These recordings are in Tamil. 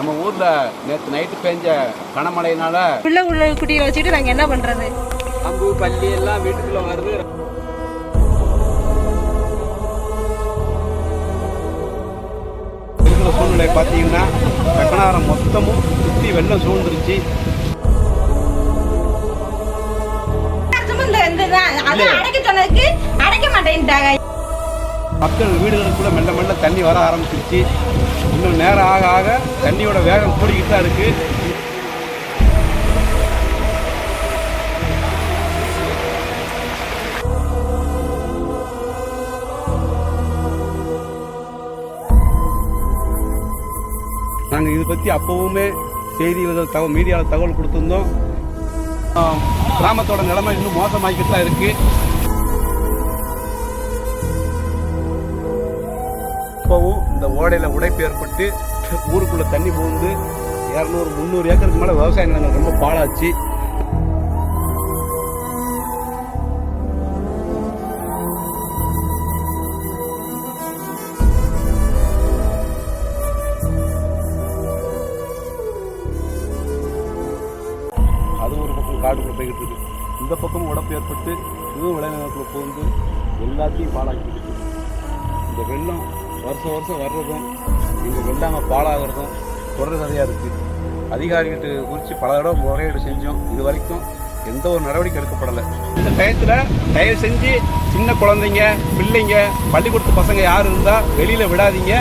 நம்ம ஊர்ல நேற்று நைட்டு பெஞ்ச கனமழையினால பிள்ளை உள்ள குட்டியை வச்சுட்டு நாங்கள் என்ன பண்ணுறது அம்பு பள்ளி எல்லாம் வீட்டுக்குள்ள வருது. இருக்கிற சூழ்நிலை பார்த்தீங்கன்னா கக்கனாரம் மொத்தமும் சுற்றி வெள்ளம் சூழ்ந்துருச்சு. அடைக்க சொன்னதுக்கு அடைக்க மாட்டேன்ட்டாங்க மக்கள் வீடுகளுக்குள்ளே மெல்ல மெல்ல தண்ணி வர ஆரம்பிச்சிருச்சு. இன்னும் நேரம் ஆக ஆக தண்ணியோட வேகம் கூடிக்கிட்டு தான் இருக்குது நாங்கள் இதை பற்றி அப்போவுமே செய்திகள் தகவல் மீடியாவில் தகவல் கொடுத்துருந்தோம். கிராமத்தோட நிலைமை இன்னும் மோசமாகிக்கிட்டு தான் இருக்குது இப்போவும் இந்த ஓடையில் உடைப்பு ஏற்பட்டு ஊருக்குள்ளே தண்ணி புகுந்து இரநூறு முந்நூறு ஏக்கருக்கு மேலே விவசாய நிலங்கள் ரொம்ப பாழாச்சு. அது ஒரு பக்கம் காட்டுக்குள்ள போய்கிட்டு இருக்கு. இந்த பக்கமும் உடப்பு ஏற்பட்டு இதுவும் விளைநிலத்தில் புகுந்து எல்லாத்தையும் பாழாக்கிட்டு இருக்கு. இந்த வெள்ளம் வருஷம் வருஷம் வர்றதும் இங்கே வெள்ளாமல் பாலாகிறதும் தொடர் கதையாக இருக்குது அதிகாரிகிட்ட குறித்து பல தடவை முறையீடு செஞ்சோம். இது வரைக்கும் எந்த ஒரு நடவடிக்கை எடுக்கப்படலை. இந்த டயத்தில் தயவு செஞ்சு சின்ன குழந்தைங்க பிள்ளைங்க பள்ளிக்கூடத்து பசங்க யார் இருந்தால் வெளியில் விடாதீங்க.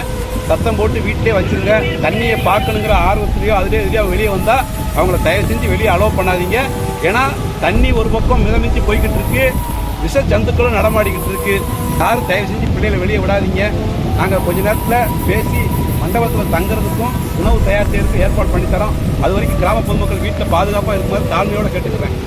சத்தம் போட்டு வீட்டிலே வச்சுருங்க. தண்ணியை பார்க்கணுங்கிற ஆர்வத்துலையோ அதுலேயோ இதுலையோ வெளியே வந்தால் அவங்கள தயவு செஞ்சு வெளியே அலோவ் பண்ணாதீங்க. ஏன்னா தண்ணி ஒரு பக்கம் மிதமிஞ்சு போய்கிட்டு இருக்கு. விஷ ஜந்துக்களும் நடமாடிக்கிட்டு இருக்கு. யாரும் தயவு செஞ்சு பிள்ளைகளை வெளியே விடாதீங்க. நாங்கள் கொஞ்ச நேரத்தில் பேசி மண்டபத்தில் தங்குறதுக்கும் உணவு தயார் செய்யறதுக்கும் ஏற்பாடு பண்ணித்தரோம் அது வரைக்கும் கிராம பொதுமக்கள் வீட்டில் பாதுகாப்பாக இருக்குமாறு தாழ்மையோடு கேட்டுக்கிறேன்.